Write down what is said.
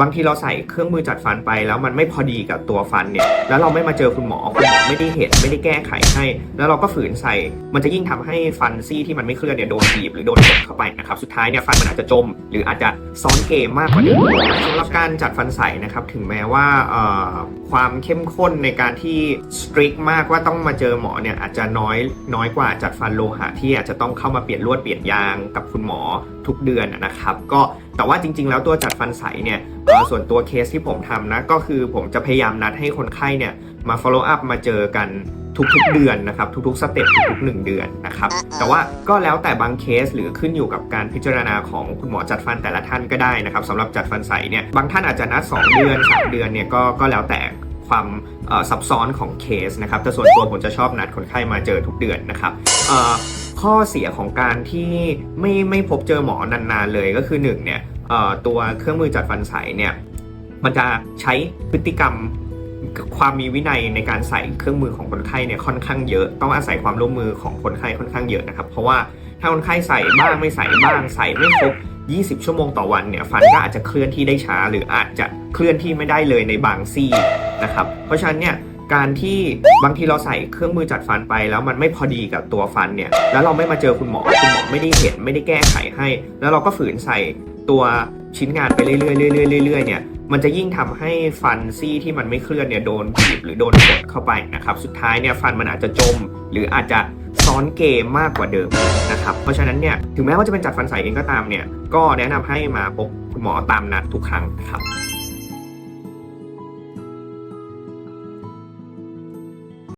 บางทีเราใส่เครื่องมือจัดฟันไปแล้วมันไม่พอดีกับตัวฟันเนี่ย แล้วเราไม่มาเจอคุณหมอคุณหมอไม่ได้เห็นไม่ได้แก้ไขให้ แล้วเราก็ฝืนใส่ มันจะยิ่งทำให้ฟันซี่ที่มันไม่เคลื่อนเนี่ยโดนบีบหรือโดนกดเข้าไปนะครับ สุดท้ายเนี่ยฟันมันอาจจะจม หรืออาจจะซ้อนเกมมากกว่าเดิมสำหรับการจัดฟันใส่นะครับถึงแม้ว่าความเข้มข้นในการที่สตริกมากว่าต้องมาเจอหมอเนี่ยอาจจะน้อยน้อยกว่าจัดฟันโลหะที่อาจจะต้องเข้ามาเปลี่ยนลวดเปลี่ยนยางกับคุณหมอทุกเดือนนะครับ ก็แต่ว่าจริง ๆ แล้วตัวจัดฟันใสเนี่ยส่วนตัวเคสที่ผมทำนะ ก็คือผมจะพยายามนัดให้คนไข้เนี่ยมา follow up มาเจอกันทุกๆเดือนนะครับ ทุกๆสเต็ปทุกๆ1เดือนนะครับ แต่ว่าก็แล้วแต่บางเคสหรือขึ้นอยู่กับการพิจารณาของคุณหมอจัดฟันแต่ละท่านก็ได้นะครับสำหรับจัดฟันใสเนี่ยบางท่านอาจจะนัด 2 เดือน 3 เดือนเนี่ยก็ก็แล้วแต่ความเอ่อซับซ้อนของเคสนะครับแต่ส่วนตัวผมจะชอบนัดคนไข้มาเจอทุกเดือนนะครับเอ่อข้อเสียของการที่ไม่ไม่พบเจอหมอนานๆเลยก็คือหนึ่งเนี่ยเอ่อ ตัวเครื่องมือจัดฟันใสเนี่ยมันจะใช้พฤติกรรมความมีวินัยในการใส่เครื่องมือของคนไข้เนี่ยค่อนข้างเยอะ ต้องอาศัยความร่วมมือของคนไข้ค่อนข้างเยอะนะครับ เพราะว่าถ้าคนไข้ใส่บ้างไม่ใส่บ้างใส่ไม่ครบ 20 ชั่วโมงต่อวันเนี่ยฟันก็อาจจะเคลื่อนที่ได้ช้า หรืออาจจะเคลื่อนที่ไม่ได้เลยในบางซี่นะครับ เพราะฉะนั้นเนี่ยการที่บางทีเราใส่เครื่องมือจัดฟันไปแล้วมันไม่พอดีกับตัวฟันเนี่ยแล้วเราไม่มาเจอคุณหมอคุณหมอไม่ได้เห็นไม่ได้แก้ไขให้ แล้วเราก็ฝืนใส่ ตัวชิ้นงานไปเรื่อยๆเรื่อยๆเรื่อยๆเนี่ยมันจะยิ่งทำให้ฟันซี่ที่มันไม่เคลื่อนเนี่ยโดนบีบหรือโดนกดเข้าไปนะครับสุดท้ายเนี่ยฟันมันอาจจะจม หรืออาจจะซ้อนเกมมากกว่าเดิมนะครับเพราะฉะนั้นเนี่ยถึงแม้ว่าจะเป็นจัดฟันใสเองก็ตามเนี่ยก็แนะนำให้มาพบคุณหมอตามนัดทุกครั้งนะครับ